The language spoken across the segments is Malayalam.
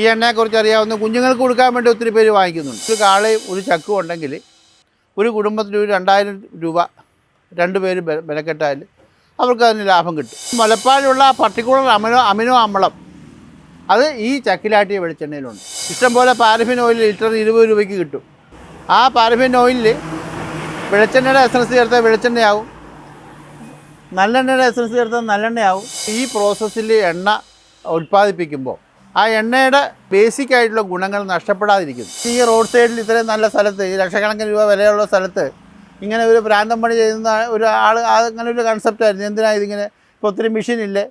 ഈ എണ്ണയെക്കുറിച്ച് അറിയാവുന്ന കുഞ്ഞുങ്ങൾക്ക് കൊടുക്കാൻ വേണ്ടി ഒത്തിരി പേര് വാങ്ങിക്കുന്നുണ്ട്. ഒരു കാളയും ഒരു ചക്കും ഉണ്ടെങ്കിൽ ഒരു കുടുംബത്തിന് ഒരു രണ്ടായിരം രൂപ രണ്ട് പേര് വിലക്കെട്ടാൽ അവർക്ക് അതിന് ലാഭം കിട്ടും. മുലപ്പാലുള്ള പർട്ടിക്കുലർ അമിനോ അമിനോ അമ്ലം അത് ഈ ചക്കിലാട്ടിയ വെളിച്ചെണ്ണയിലുണ്ട്. ഇഷ്ടംപോലെ പാരഫിൻ ഓയിൽ ലിറ്റർ ഇരുപത് രൂപയ്ക്ക് കിട്ടും. ആ പാരഫിൻ ഓയിലിൽ വെളിച്ചെണ്ണയുടെ എസൻസ് ചേർത്ത വെളിച്ചെണ്ണയാവും. നല്ലെണ്ണയുടെ എസൻസ് ചേർത്ത നല്ലെണ്ണയാവും. ഈ പ്രോസസ്സിൽ എണ്ണ ഉൽപ്പാദിപ്പിക്കുമ്പോൾ ആ എണ്ണയുടെ ബേസിക് ആയിട്ടുള്ള ഗുണങ്ങൾ നഷ്ടപ്പെടാതിരിക്കുന്നു. ഈ റോഡ് സൈഡിൽ ഇത്രയും നല്ല സ്ഥലത്ത് ഈ ലക്ഷക്കണക്കിന് രൂപ വിലയുള്ള സ്ഥലത്ത് ഇങ്ങനെ ഒരു പ്രാന്തം പണി ചെയ്യുന്ന ഒരു ആൾ അങ്ങനെ ഒരു കൺസെപ്റ്റായിരുന്നു എന്തിനാ ഇതിങ്ങനെ? ഇപ്പോൾ ഒത്തിരി മെഷീനില്ലേ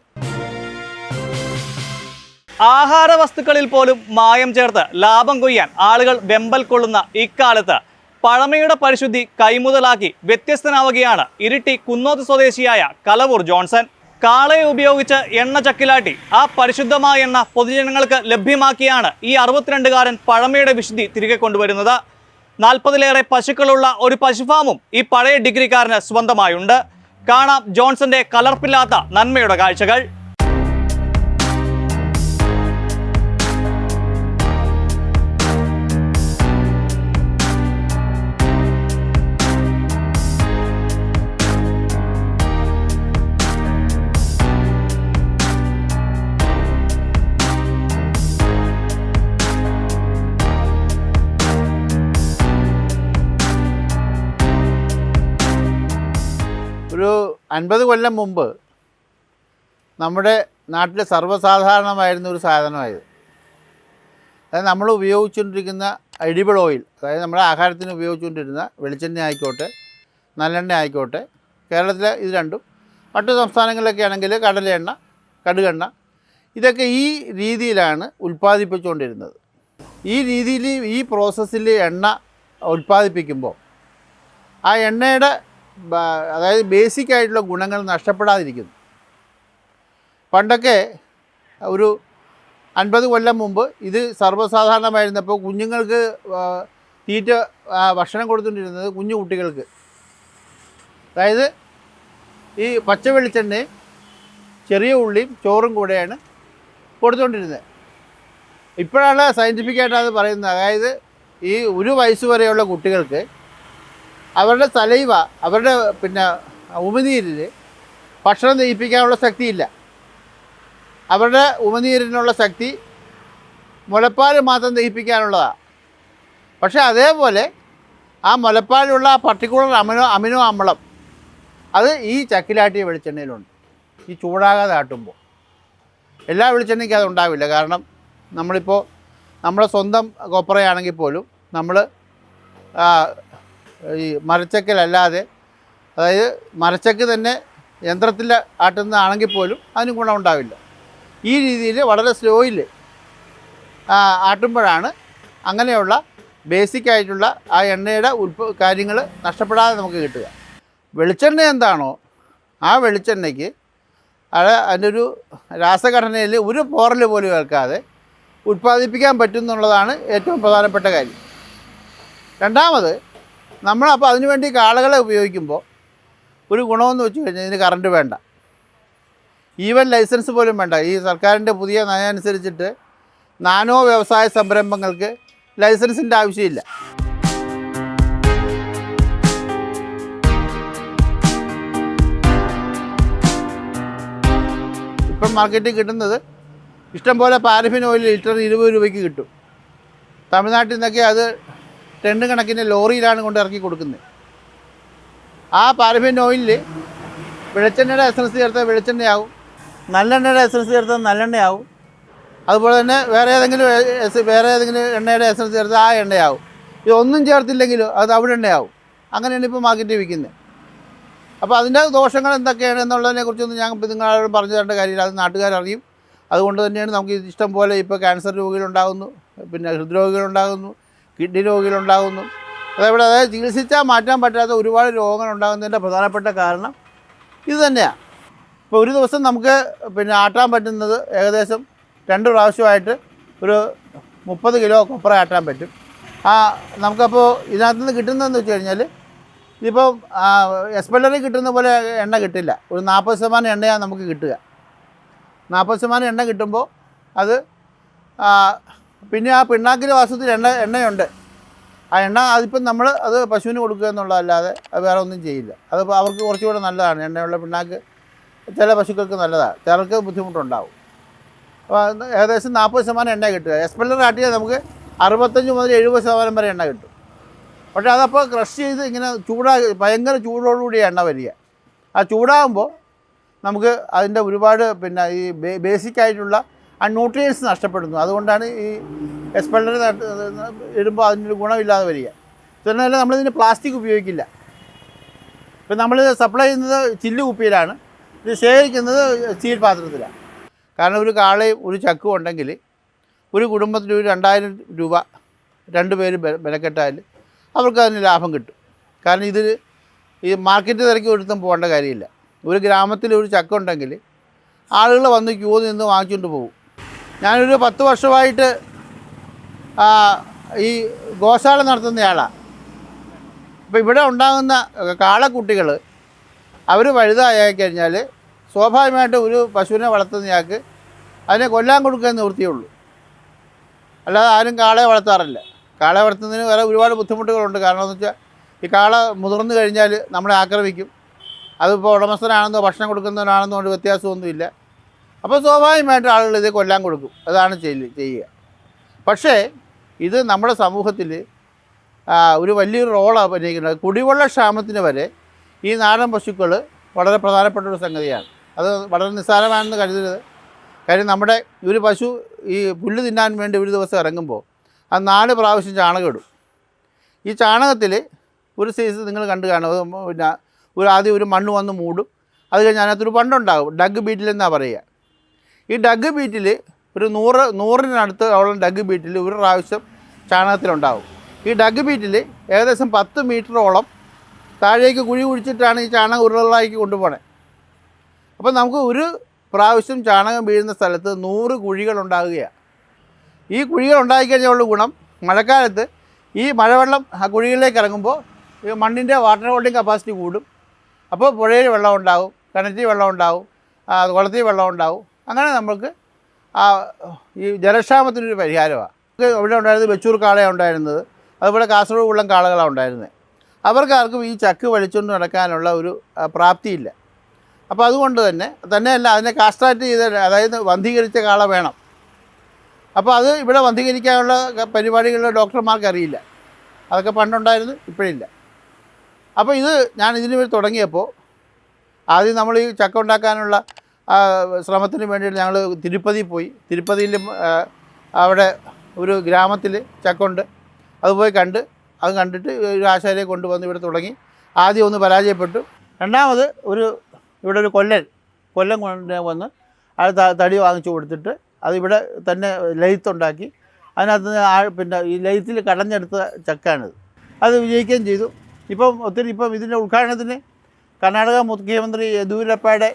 ആഹാര വസ്തുക്കളിൽ പോലും മായം ചേർത്ത് ലാഭം കൊയ്യാൻ ആളുകൾ വെമ്പൽ കൊള്ളുന്ന ഇക്കാലത്ത് പഴമയുടെ പരിശുദ്ധി കൈമുതലാക്കി വ്യത്യസ്തനാവുകയാണ് ഇരിട്ടി കുന്നോത്ത് സ്വദേശിയായ കലവൂർ ജോൺസൺ. കാളയെ ഉപയോഗിച്ച് എണ്ണ ചക്കിലാട്ടി. ആ പരിശുദ്ധമായ എണ്ണ പൊതുജനങ്ങൾക്ക് ലഭ്യമാക്കിയാണ് ഈ അറുപത്തിരണ്ടുകാരൻ പഴമയുടെ വിശുദ്ധി തിരികെ കൊണ്ടുവരുന്നത്. നാൽപ്പതിലേറെ പശുക്കളുള്ള ഒരു പശുഫാമും ഈ പഴയ ഡിഗ്രിക്കാരന് സ്വന്തമായുണ്ട്. കാണാം ജോൺസന്റെ കലർപ്പില്ലാത്ത നന്മയുടെ കാഴ്ചകൾ. ഒരു അൻപത് കൊല്ലം മുമ്പ് നമ്മുടെ നാട്ടിൽ സർവസാധാരണമായിരുന്ന ഒരു സാധനമായത്. അതായത് നമ്മൾ ഉപയോഗിച്ചുകൊണ്ടിരിക്കുന്ന എഡിബിൾ ഓയിൽ അതായത് നമ്മുടെ ആഹാരത്തിന് ഉപയോഗിച്ചുകൊണ്ടിരുന്ന വെളിച്ചെണ്ണ ആയിക്കോട്ടെ നല്ലെണ്ണ ആയിക്കോട്ടെ കേരളത്തിലെ ഇത് രണ്ടും മറ്റു സംസ്ഥാനങ്ങളിലൊക്കെ ആണെങ്കിൽ കടലെണ്ണ കടുകെണ്ണ ഇതൊക്കെ ഈ രീതിയിലാണ് ഉൽപ്പാദിപ്പിച്ചുകൊണ്ടിരുന്നത്. ഈ രീതിയിൽ ഈ പ്രോസസ്സിൽ എണ്ണ ഉൽപ്പാദിപ്പിക്കുമ്പോൾ ആ എണ്ണയുടെ അതായത് ബേസിക് ആയിട്ടുള്ള ഗുണങ്ങൾ നഷ്ടപ്പെടാതിരിക്കുന്നു. പണ്ടൊക്കെ ഒരു അൻപത് കൊല്ലം മുമ്പ് ഇത് സർവസാധാരണമായിരുന്നപ്പോൾ കുഞ്ഞുങ്ങൾക്ക് തീറ്റ ഭക്ഷണം കൊടുത്തുകൊണ്ടിരുന്നത് കുഞ്ഞു കുട്ടികൾക്ക്. അതായത് ഈ പച്ച വെളിച്ചെണ്ണയും ചെറിയ ഉള്ളിയും ചോറും കൂടെയാണ് കൊടുത്തുകൊണ്ടിരുന്നത്. ഇപ്പോഴാണ് സയന്റിഫിക്കായിട്ട് അത് പറയുന്നത്. അതായത് ഈ ഒരു വയസ്സ് വരെയുള്ള കുട്ടികൾക്ക് അവരുടെ തലൈവ അവരുടെ പിന്നെ ഉമിനീരിൽ ഭക്ഷണം ദഹിപ്പിക്കാനുള്ള ശക്തിയില്ല. അവരുടെ ഉമിനീരിനുള്ള ശക്തി മുലപ്പാൽ മാത്രം ദഹിപ്പിക്കാനുള്ളതാണ് പക്ഷേ അതേപോലെ ആ മുലപ്പാലുള്ള ആ പർട്ടിക്കുലർ അമിനോ അമിനോ അമ്ലം അത് ഈ ചക്കിലാട്ടിയ വെളിച്ചെണ്ണയിലുണ്ട്. ഈ ചൂടാകാതെ ആട്ടുമ്പോൾ. എല്ലാ വെളിച്ചെണ്ണയ്ക്കും അത് ഉണ്ടാവില്ല. കാരണം നമ്മളിപ്പോൾ നമ്മുടെ സ്വന്തം കൊപ്രയാണെങ്കിൽ പോലും നമ്മൾ ഈ മരച്ചക്കലല്ലാതെ അതായത് മരച്ചക്ക് തന്നെ യന്ത്രത്തിൽ ആട്ടുന്നതാണെങ്കിൽ പോലും അതിന് ഗുണമുണ്ടാവില്ല ഈ രീതിയിൽ വളരെ സ്ലോയിൽ ആട്ടുമ്പോഴാണ് അങ്ങനെയുള്ള ബേസിക് ആയിട്ടുള്ള ആ എണ്ണയുടെ ഉൽപ്പ കാര്യങ്ങൾ നഷ്ടപ്പെടാതെ നമുക്ക് കിട്ടുക. വെളിച്ചെണ്ണ എന്താണോ ആ വെളിച്ചെണ്ണയ്ക്ക് അത് അതിന്റെ ഒരു രാസഘടനയിൽ ഒരു പോറൽ പോലും ഏൽക്കാതെ ഉൽപ്പാദിപ്പിക്കാൻ പറ്റും എന്നുള്ളതാണ് ഏറ്റവും പ്രധാനപ്പെട്ട കാര്യം. രണ്ടാമത് നമ്മളപ്പോൾ അതിനുവേണ്ടി കാളകളെ ഉപയോഗിക്കുമ്പോൾ ഒരു ഗുണമെന്ന് വെച്ച് കഴിഞ്ഞാൽ ഇതിന് കറണ്ട് വേണ്ട. ഈവൻ ലൈസൻസ് പോലും വേണ്ട. ഈ സർക്കാരിന്റെ പുതിയ നയം അനുസരിച്ചിട്ട് നാനോ വ്യവസായ സംരംഭങ്ങൾക്ക് ലൈസൻസിന്റെ ആവശ്യമില്ല. ഇപ്പം മാർക്കറ്റിൽ കിട്ടുന്നത് ഇഷ്ടംപോലെ പാരഫിൻ ഓയിൽ ലിറ്റർ ഇരുപത് രൂപയ്ക്ക് കിട്ടും. തമിഴ്നാട്ടിൽ നിന്നൊക്കെ അത് ടെണ്ണ് കണക്കിന് ലോറിയിലാണ് കൊണ്ട് ഇറക്കി കൊടുക്കുന്നത്. ആ പാരഫിൻ ഓയിലിൽ വെളിച്ചെണ്ണയുടെ എസൻസ് ചേർത്താൽ വെളിച്ചെണ്ണയാവും. നല്ലെണ്ണയുടെ എസൻസ് ചേർത്താൽ നല്ലെണ്ണയാവും. അതുപോലെ തന്നെ വേറെ ഏതെങ്കിലും വേറെ ഏതെങ്കിലും എണ്ണയുടെ എസൻസ് ചേർത്താൽ ആ എണ്ണയാവും. ഇതൊന്നും ചേർത്തില്ലെങ്കിലും അത് അവിടെ എണ്ണയാവും. അങ്ങനെയാണ് ഇപ്പോൾ മാർക്കറ്റിൽ വിൽക്കുന്നത് അപ്പോൾ അതിന്റെ ദോഷങ്ങൾ എന്തൊക്കെയാണ് എന്നുള്ളതിനെ കുറിച്ചൊന്നും ഞാൻ നിങ്ങളോട് പറഞ്ഞു തരേണ്ട കാര്യമില്ല. അത് നാട്ടുകാരറിയും. അതുകൊണ്ട് തന്നെയാണ് നമുക്ക് ഇഷ്ടം പോലെ ഇപ്പോൾ ക്യാൻസർ രോഗികളുണ്ടാകുന്നു. പിന്നെ ഹൃദ്രോഗികളുണ്ടാകുന്നു. കിഡ്നി രോഗികളുണ്ടാകുന്നു അതേപോലെ അതായത് ചികിത്സിച്ചാൽ മാറ്റാൻ പറ്റാത്ത ഒരുപാട് രോഗങ്ങൾ ഉണ്ടാകുന്നതിന്റെ പ്രധാനപ്പെട്ട കാരണം ഇത് തന്നെയാണ്. ഇപ്പോൾ ഒരു ദിവസം നമുക്ക് പിന്നെ ആട്ടാൻ പറ്റുന്നത് ഏകദേശം രണ്ട് പ്രാവശ്യമായിട്ട് ഒരു മുപ്പത് കിലോ കൊപ്ര ആട്ടാൻ പറ്റും. ആ നമുക്കപ്പോൾ ഇതിനകത്ത് നിന്ന് കിട്ടുന്നതെന്ന് വെച്ച് കഴിഞ്ഞാൽ ഇതിപ്പോൾ എക്സ്പെല്ലറിൽ കിട്ടുന്ന പോലെ എണ്ണ കിട്ടില്ല. ഒരു നാൽപ്പത് ശതമാനം എണ്ണയാണ് നമുക്ക് കിട്ടുക. നാൽപ്പത് ശതമാനം എണ്ണ കിട്ടുമ്പോൾ അത് പിന്നെ ആ പിണ്ണാക്കിന്റെ വാസത്തിൽ എണ്ണ എണ്ണയുണ്ട്. ആ എണ്ണ അതിപ്പം നമ്മൾ അത് പശുവിന് കൊടുക്കുക എന്നുള്ളതല്ലാതെ വേറെ ഒന്നും ചെയ്യില്ല. അത് അവർക്ക് കുറച്ചുകൂടെ നല്ലതാണ്. എണ്ണയുള്ള പിണ്ണാക്ക് ചില പശുക്കൾക്ക് നല്ലതാണ്. ചിലർക്ക് ബുദ്ധിമുട്ടുണ്ടാവും. അപ്പോൾ ഏകദേശം നാൽപ്പത് ശതമാനം എണ്ണ കിട്ടുക. എക്സ്പെല്ലർ കാട്ടിയാൽ നമുക്ക് അറുപത്തഞ്ച് മുതൽ എഴുപത് ശതമാനം വരെ എണ്ണ കിട്ടും. പക്ഷേ അതപ്പോൾ ക്രഷ് ചെയ്ത് ഇങ്ങനെ ചൂടാ ഭയങ്കര ചൂടോടുകൂടി എണ്ണ വരിക. ആ ചൂടാകുമ്പോൾ നമുക്ക് അതിന്റെ ഒരുപാട് പിന്നെ ഈ ബേസിക് ആയിട്ടുള്ള ആ ന്യൂട്രിയൻസ് നഷ്ടപ്പെടുന്നു. അതുകൊണ്ടാണ് ഈ എക്സ്പെല്ലർ ഇടുമ്പോൾ അതിന്റെ ഗുണമില്ലാതെ വരിക. ഇതുതന്നെയല്ല നമ്മളിതിന് പ്ലാസ്റ്റിക് ഉപയോഗിക്കില്ല. ഇപ്പം നമ്മൾ സപ്ലൈ ചെയ്യുന്നത് ചില്ല് കുപ്പിയിലാണ്. ഇത് ശേഖരിക്കുന്നത് സ്റ്റീൽ പാത്രത്തിലാണ്. കാരണം ഒരു കാളയും ഒരു ചക്കും ഉണ്ടെങ്കിൽ ഒരു കുടുംബത്തിന് ഒരു രണ്ടായിരം രൂപ രണ്ട് പേര് വിലക്കെട്ടാൽ അവർക്ക് അതിന് ലാഭം കിട്ടും. കാരണം ഇതിൽ ഈ മാർക്കറ്റ് തിരക്കി ഒരുത്തും പോകേണ്ട കാര്യമില്ല. ഒരു ഗ്രാമത്തിൽ ഒരു ചക്ക ഉണ്ടെങ്കിൽ ആളുകൾ വന്ന് ക്യൂ നിന്ന് വാങ്ങിച്ചുകൊണ്ട് പോകും. ഞാനൊരു പത്ത് വർഷമായിട്ട് ഈ ഗോശാല നടത്തുന്നയാളാണ് അപ്പോൾ ഇവിടെ ഉണ്ടാകുന്ന കാളക്കുട്ടികൾ അവർ വലുതായി കഴിഞ്ഞാൽ സ്വാഭാവികമായിട്ട് ഒരു പശുവിനെ വളർത്തുന്നയാൾക്ക് അതിനെ കൊല്ലാൻ കൊടുക്കാൻ നിവൃത്തിയുള്ളൂ. അല്ലാതെ ആരും കാളയെ വളർത്താറില്ല. കാളയെ വളർത്തുന്നതിന് വേറെ ഒരുപാട് ബുദ്ധിമുട്ടുകളുണ്ട്. കാരണം എന്ന് വെച്ചാൽ ഈ കാള മുതിർന്നു കഴിഞ്ഞാൽ നമ്മളെ ആക്രമിക്കും. അതിപ്പോൾ ഉടമസ്ഥനാണെന്നോ ഭക്ഷണം കൊടുക്കുന്നവനാണെന്നോ കൊണ്ട് വ്യത്യാസമൊന്നുമില്ല. അപ്പോൾ സ്വാഭാവികമായിട്ട് ആളുകൾ ഇത് കൊല്ലാൻ കൊടുക്കും. അതാണ് ചെയ്യ ചെയ്യുക. പക്ഷേ ഇത് നമ്മുടെ സമൂഹത്തിൽ ഒരു വലിയൊരു റോളാണ് അഭിനയിക്കുന്നത് കുടിവെള്ള ക്ഷാമത്തിന് വരെ ഈ നാടൻ പശുക്കൾ വളരെ പ്രധാനപ്പെട്ട ഒരു സംഗതിയാണ്. അത് വളരെ നിസ്സാരമാണെന്ന് കരുതരുത്. കാര്യം നമ്മുടെ ഒരു പശു ഈ പുല്ല് തിന്നാൻ വേണ്ടി ഒരു ദിവസം ഇറങ്ങുമ്പോൾ അത് നാല് പ്രാവശ്യം ചാണകം ഇടും. ഈ ചാണകത്തിൽ ഒരു സൈസ് നിങ്ങൾ കണ്ടു കാണും. പിന്നെ ഒരു ആദ്യം ഒരു മണ്ണ് വന്ന് മൂടും. അത് കഴിഞ്ഞ് അതിനകത്തൊരു പണ്ടുണ്ടാകും. ഡഗ് ബീറ്റിൽ എന്നാണ് പറയുക. ഈ ഡഗ് ബീറ്റിൽ ഒരു നൂറ് നൂറിനടുത്ത് അവളും ഡഗ് ബീറ്റിൽ ഒരു പ്രാവശ്യം ചാണകത്തിലുണ്ടാവും. ഈ ഡഗ് ബീറ്റിൽ ഏകദേശം പത്ത് മീറ്ററോളം താഴേക്ക് കുഴി കുഴിച്ചിട്ടാണ് ഈ ചാണകം ഉരുളാക്കി കൊണ്ടുപോകണേ അപ്പോൾ നമുക്ക് ഒരു പ്രാവശ്യം ചാണകം വീഴുന്ന സ്ഥലത്ത് നൂറ് കുഴികൾ ഉണ്ടാകുകയാണ് ഈ കുഴികൾ ഉണ്ടായിക്കഴിഞ്ഞുള്ള ഗുണം മഴക്കാലത്ത് ഈ മഴവെള്ളം ആ കുഴികളിലേക്ക് ഇറങ്ങുമ്പോൾ ഈ മണ്ണിന്റെ വാട്ടർ ഹോൾഡിംഗ് കപ്പാസിറ്റി കൂടും. അപ്പോൾ പുഴയിൽ വെള്ളം ഉണ്ടാവും കിണറ്റിൽ വെള്ളം ഉണ്ടാവും കുളത്തിൽ വെള്ളം ഉണ്ടാവും. അങ്ങനെ നമ്മൾക്ക് ആ ഈ ജലക്ഷാമത്തിനൊരു പരിഹാരമാണ് ഇവിടെ ഉണ്ടായിരുന്നത് വെച്ചൂർ കാളയാണ് ഉണ്ടായിരുന്നത്. അതുപോലെ കാസർഗോഡ് ഉള്ളം കാളകളാണ് ഉണ്ടായിരുന്നത്. അവർക്ക് ആർക്കും ഈ ചക്ക് വലിച്ചുകൊണ്ട് നടക്കാനുള്ള ഒരു പ്രാപ്തിയില്ല. അപ്പോൾ അതുകൊണ്ട് തന്നെ തന്നെയല്ല അതിനെ കാസ്ട്രാറ്റ് ചെയ്ത അതായത് വന്ധീകരിച്ച കാള വേണം. അപ്പോൾ അത് ഇവിടെ വന്ധീകരിക്കാനുള്ള പരിപാടികൾ ഡോക്ടർമാർക്ക് അറിയില്ല. അതൊക്കെ പണ്ടുണ്ടായിരുന്നു ഇപ്പോഴില്ല. അപ്പോൾ ഇത് ഞാൻ ഇതിന് തുടങ്ങിയപ്പോൾ ആദ്യം നമ്മൾ ഈ ചക്ക ഉണ്ടാക്കാനുള്ള ശ്രമത്തിന് വേണ്ടിയിട്ട് ഞങ്ങൾ തിരുപ്പതി പോയി. തിരുപ്പതിയിൽ അവിടെ ഒരു ഗ്രാമത്തിൽ ചക്കുണ്ട്. അത് പോയി കണ്ട് അത് കണ്ടിട്ട് ഒരു ആശാരിയെ കൊണ്ടുവന്ന് ഇവിടെ തുടങ്ങി. ആദ്യം ഒന്ന് പരാജയപ്പെട്ടു. രണ്ടാമത് ഒരു ഇവിടെ ഒരു കൊല്ലൻ കൊല്ലം കൊണ്ട് വന്ന് അത് തടി വാങ്ങിച്ചു കൊടുത്തിട്ട് അതിവിടെ തന്നെ ലയിത്തുണ്ടാക്കി അതിനകത്ത് ആ പിന്നെ ഈ ലയിത്തിൽ കടഞ്ഞെടുത്ത ചക്കാണിത്. അത് വിജയിക്കുകയും ചെയ്തു. ഇപ്പം ഒത്തിരി ഇപ്പം ഇതിന്റെ ഉദ്ഘാടനത്തിന് കർണാടക മുഖ്യമന്ത്രി യെദ്യൂരപ്പയുടെ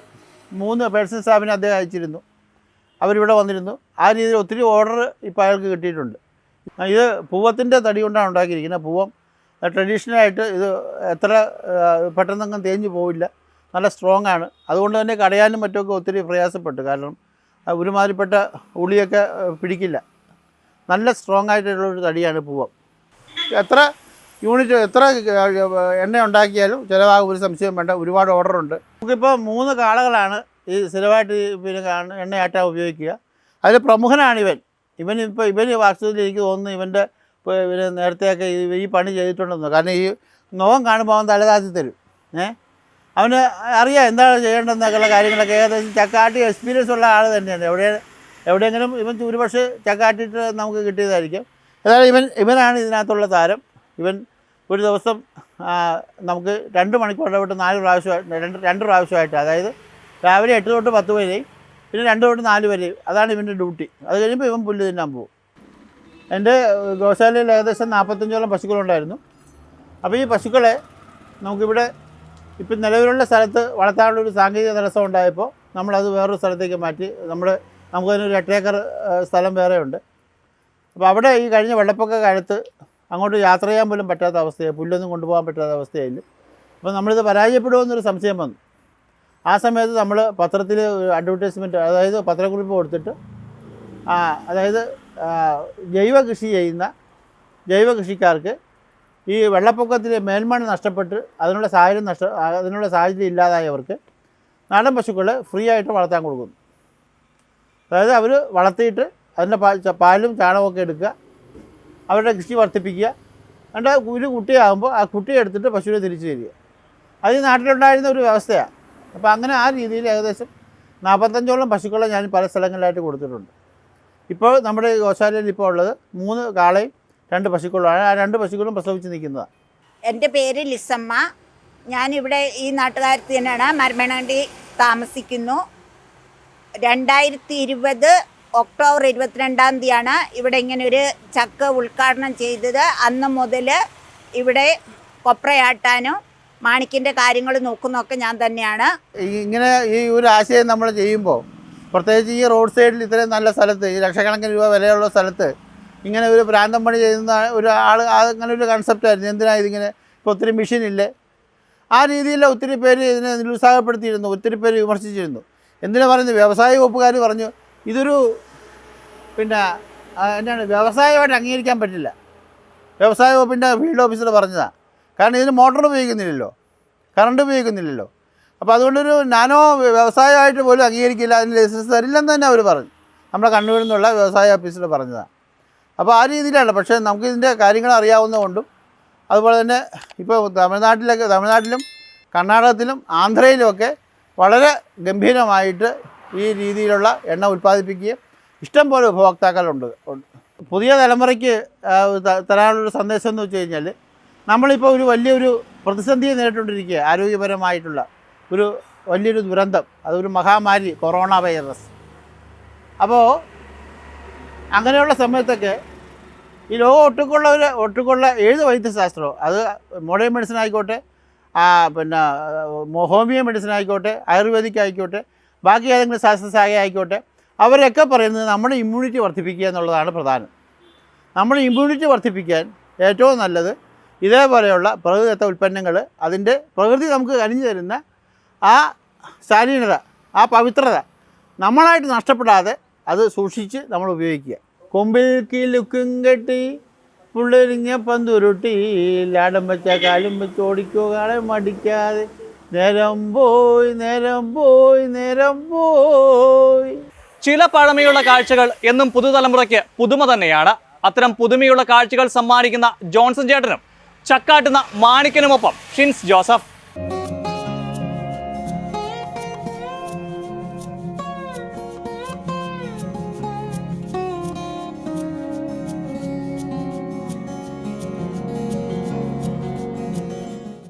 മൂന്ന് പേഴ്സൺ സ്റ്റാഫിനെ അദ്ദേഹം അയച്ചിരുന്നു. അവരിവിടെ വന്നിരുന്നു. ആ രീതിയിൽ ഒത്തിരി ഓർഡർ ഇപ്പോൾ അയാൾക്ക് കിട്ടിയിട്ടുണ്ട്. ഇത് പൂവത്തിന്റെ തടി കൊണ്ടാണ് ഉണ്ടാക്കിയിരിക്കുന്നത്. പൂവം ട്രഡീഷണലായിട്ട് ഇത് എത്ര പെട്ടെന്നങ്ങും തേഞ്ഞു പോവില്ല. നല്ല സ്ട്രോങ് ആണ്. അതുകൊണ്ട് തന്നെ കടയാനും മറ്റുമൊക്കെ ഒത്തിരി പ്രയാസപ്പെട്ടു. കാരണം ഒരുമാതിരിപ്പെട്ട ഉളിയൊക്കെ പിടിക്കില്ല. നല്ല സ്ട്രോങ് ആയിട്ടുള്ള ഒരു തടിയാണ് പൂവം. എത്ര യൂണിറ്റ് എത്ര എണ്ണ ഉണ്ടാക്കിയാലും ചിലവാകും ഒരു സംശയം വേണ്ട. ഒരുപാട് ഓർഡറുണ്ട് നമുക്കിപ്പോൾ മൂന്ന് കാളകളാണ്. ഈ സ്ഥിരമായിട്ട് പിന്നെ കാ- എണ്ണയാട്ട ഉപയോഗിക്കുക. അതിൽ പ്രമുഖനാണ് ഇവൻ. ഇവൻ ഇപ്പോൾ ഇവൻ വാസ്തവത്തിൽ എനിക്ക് തോന്നുന്നു ഇവന്റെ പിന്നെ നേരത്തെയൊക്കെ ഈ പണി ചെയ്തിട്ടുണ്ടെന്ന്. കാരണം ഈ നോവം കാണുമ്പോൾ അവൻ തലതാത്തി തരും. ഏ? അവന് അറിയാം എന്താണ് ചെയ്യേണ്ടതെന്നൊക്കെയുള്ള കാര്യങ്ങളൊക്കെ. ഏകദേശം ചക്കാട്ടി എക്സ്പീരിയൻസ് ഉള്ള ആൾ തന്നെയാണ്. എവിടെ എവിടെയെങ്കിലും ഇവൻ ഒരുപക്ഷെ ചക്കാട്ടിയിട്ട് നമുക്ക് കിട്ടിയതായിരിക്കും. ഏതായാലും ഇവൻ ഇവനാണ് ഇതിനകത്തുള്ള താരം. ഇവൻ ഒരു ദിവസം നമുക്ക് രണ്ട് മണിക്കൂർ ഇടപെട്ട് നാല് പ്രാവശ്യമായിട്ട് രണ്ട് രണ്ട് പ്രാവശ്യമായിട്ട് അതായത് രാവിലെ എട്ട് തൊട്ട് പത്ത് വരെയും പിന്നെ രണ്ട് തൊട്ട് നാല് വരെയും അതാണ് ഇവന്റെ ഡ്യൂട്ടി. അത് കഴിയുമ്പോൾ ഇവൻ പുല്ല് തിന്നാൻ പോകും എന്റെ ഗോശാലയിൽ ഏകദേശം നാൽപ്പത്തഞ്ചോളം പശുക്കളുണ്ടായിരുന്നു. അപ്പോൾ ഈ പശുക്കളെ നമുക്കിവിടെ ഇപ്പം നിലവിലുള്ള സ്ഥലത്ത് വളർത്താനുള്ള ഒരു സാങ്കേതിക തടസ്സം ഉണ്ടായപ്പോൾ നമ്മളത് വേറൊരു സ്ഥലത്തേക്ക് മാറ്റി. നമ്മൾ നമുക്കതിനൊരു എട്ടേക്കർ സ്ഥലം വേറെ ഉണ്ട് അപ്പോൾ അവിടെ ഈ കഴിഞ്ഞ വെള്ളപ്പൊക്ക കാലത്ത് അങ്ങോട്ട് യാത്ര ചെയ്യാൻ പോലും പറ്റാത്ത അവസ്ഥയായി പുല്ലൊന്നും കൊണ്ടുപോകാൻ പറ്റാത്ത അവസ്ഥയായില്ല അപ്പോൾ നമ്മളിത് പരാജയപ്പെടുമെന്നൊരു സംശയം വന്നു. ആ സമയത്ത് നമ്മൾ പത്രത്തിൽ അഡ്വർടൈസ്മെന്റ് അതായത് പത്രക്കുറിപ്പ് കൊടുത്തിട്ട് അതായത് ജൈവ കൃഷി ചെയ്യുന്ന ജൈവ കൃഷിക്കാർക്ക് ഈ വെള്ളപ്പൊക്കത്തിൽ മേൽമണ്ണ് നഷ്ടപ്പെട്ട് അതിനുള്ള സാഹചര്യം നഷ്ട അതിനുള്ള സാഹചര്യം ഇല്ലാതായവർക്ക് നാടൻ പശുക്കളെ ഫ്രീ ആയിട്ട് വളർത്താൻ കൊടുക്കുന്നു. അതായത് അവർ വളർത്തിയിട്ട് അതിന്റെ പാലും ചാണകമൊക്കെ എടുക്കുക അവരുടെ കൃഷി വർദ്ധിപ്പിക്കുക എന്നിട്ട് ഒരു കുട്ടിയാകുമ്പോൾ ആ കുട്ടിയെ എടുത്തിട്ട് പശുവിനെ തിരിച്ചു തരിക. അത് ഈ നാട്ടിലുണ്ടായിരുന്ന ഒരു വ്യവസ്ഥയാണ് അപ്പോൾ അങ്ങനെ ആ രീതിയിൽ ഏകദേശം നാൽപ്പത്തഞ്ചോളം പശുക്കളെ ഞാൻ പല സ്ഥലങ്ങളിലായിട്ട് കൊടുത്തിട്ടുണ്ട്. ഇപ്പോൾ നമ്മുടെ ഗോശാലയിൽ ഇപ്പോൾ ഉള്ളത് മൂന്ന് കാളയും രണ്ട് പശുക്കളുമാണ് ആ രണ്ട് പശുക്കളും പ്രസവിച്ച് നിൽക്കുന്നതാണ്. എന്റെ പേര് ലിസമ്മ. ഞാനിവിടെ ഈ നാട്ടുകാരത്തി തന്നെയാണ്. മരമണണ്ടി താമസിക്കുന്നു. രണ്ടായിരത്തി ഇരുപത് ഒക്ടോബർ ഇരുപത്തിരണ്ടാം തീയതിയാണ് ഇവിടെ ഇങ്ങനെ ഒരു ചക്ക ഉദ്ഘാടനം ചെയ്തത്. അന്ന് മുതൽ ഇവിടെ കൊപ്രയാട്ടാനും മാണിക്കിന്റെ കാര്യങ്ങൾ നോക്കുന്നൊക്കെ ഞാൻ തന്നെയാണ്. ഇങ്ങനെ ഈ ഒരു ആശയം നമ്മൾ ചെയ്യുമ്പോൾ പ്രത്യേകിച്ച് ഈ റോഡ് സൈഡിൽ ഇത്രയും നല്ല സ്ഥലത്ത് ഈ ലക്ഷക്കണക്കിന് രൂപ വിലയുള്ള സ്ഥലത്ത് ഇങ്ങനെ ഒരു പ്രാന്തം പണി ചെയ്യുന്ന ഒരു ആൾ അങ്ങനെ ഒരു കൺസെപ്റ്റായിരുന്നു എന്തിനാണ് ഇതിങ്ങനെ ഇപ്പോൾ ഒത്തിരി മെഷീൻ ഇല്ലേ? ആ രീതിയിൽ ഒത്തിരി പേര് ഇതിനെ നിരുത്സാഹപ്പെടുത്തിയിരുന്നു ഒത്തിരി പേര് വിമർശിച്ചിരുന്നു. എന്തിനാ പറയുന്നത്? വ്യവസായ വകുപ്പുകാർ പറഞ്ഞു ഇതൊരു പിന്നെ എന്താണ് വ്യവസായമായിട്ട് അംഗീകരിക്കാൻ പറ്റില്ല. വ്യവസായ വകുപ്പിന്റെ ഫീൽഡ് ഓഫീസർ പറഞ്ഞതാണ് കാരണം ഇതിന് മോട്ടോർ ഉപയോഗിക്കുന്നില്ലല്ലോ. കറണ്ട് ഉപയോഗിക്കുന്നില്ലല്ലോ. അപ്പോൾ അതുകൊണ്ടൊരു നാനോ വ്യവസായമായിട്ട് പോലും അംഗീകരിക്കില്ല അതിന് ലൈസൻസ് തരില്ലെന്ന് തന്നെ അവർ പറഞ്ഞു. നമ്മുടെ കണ്ണൂരിൽ നിന്നുള്ള വ്യവസായ ഓഫീസിൽ പറഞ്ഞതാണ്. അപ്പോൾ ആ രീതിയിലാണ്. പക്ഷേ നമുക്ക് ഇതിന്റെ കാര്യങ്ങൾ അറിയാവുന്നതുകൊണ്ടും അതുപോലെ തന്നെ ഇപ്പോൾ തമിഴ്നാട്ടിലൊക്കെ തമിഴ്നാട്ടിലും കർണാടകത്തിലും ആന്ധ്രയിലുമൊക്കെ വളരെ ഗംഭീരമായിട്ട് ഈ രീതിയിലുള്ള എണ്ണ ഉൽപ്പാദിപ്പിക്കുകയും ഇഷ്ടം പോലെ ഉപഭോക്താക്കളുണ്ട്. പുതിയ തലമുറയ്ക്ക് തരാനുള്ളൊരു സന്ദേശം എന്ന് വെച്ച് കഴിഞ്ഞാൽ നമ്മളിപ്പോൾ ഒരു വലിയൊരു പ്രതിസന്ധിയെ നേരിട്ടുകൊണ്ടിരിക്കുക ആരോഗ്യപരമായിട്ടുള്ള ഒരു വലിയൊരു ദുരന്തം. അതൊരു മഹാമാരി കൊറോണ വൈറസ്. അപ്പോൾ അങ്ങനെയുള്ള സമയത്തൊക്കെ ഈ ലോകം ഒട്ടുക്കുള്ള ഒരു ഒട്ടുക്കുള്ള ഏത് വൈദ്യശാസ്ത്രമോ അത് മോഡേൺ മെഡിസിൻ ആയിക്കോട്ടെ പിന്നെ ഹോമിയോ മെഡിസിൻ ആയിക്കോട്ടെ ആയുർവേദിക് ആയിക്കോട്ടെ ബാക്കി ഏതെങ്കിലും ശാസ്ത്രശാഖ ആയിക്കോട്ടെ അവരൊക്കെ പറയുന്നത് നമ്മുടെ ഇമ്മ്യൂണിറ്റി വർദ്ധിപ്പിക്കുക എന്നുള്ളതാണ് പ്രധാനം. നമ്മൾ ഇമ്മ്യൂണിറ്റി വർദ്ധിപ്പിക്കാൻ ഏറ്റവും നല്ലത് ഇതേപോലെയുള്ള പ്രകൃതിദത്ത ഉൽപ്പന്നങ്ങൾ അതിന്റെ പ്രകൃതി നമുക്ക് കനിഞ്ഞു തരുന്ന ആ ശാലീനത ആ പവിത്രത നമ്മളായിട്ട് നഷ്ടപ്പെടാതെ അത് സൂക്ഷിച്ച് നമ്മൾ ഉപയോഗിക്കുക. കൊമ്പിൽ കിലുക്കും കെട്ടി പുള്ളരിഞ്ഞ പന്തുരുട്ടി ലാടം വെച്ച കാലും വെച്ച് ഓടിക്കോ കാളെ മടിക്കാതെ. നേരം പോയി നേരം പോയി നേരം പോയി. ചില പഴമയുള്ള കാഴ്ചകൾ എന്നും പുതുതലമുറയ്ക്ക് പുതുമ തന്നെയാണ്. അത്തരം പുതുമയുള്ള കാഴ്ചകൾ സമ്മാനിക്കുന്ന ജോൺസൺ ചേട്ടനും ചക്കാട്ടുന്ന മാണിക്കനുമൊപ്പം ഷിൻസ് ജോസഫ്.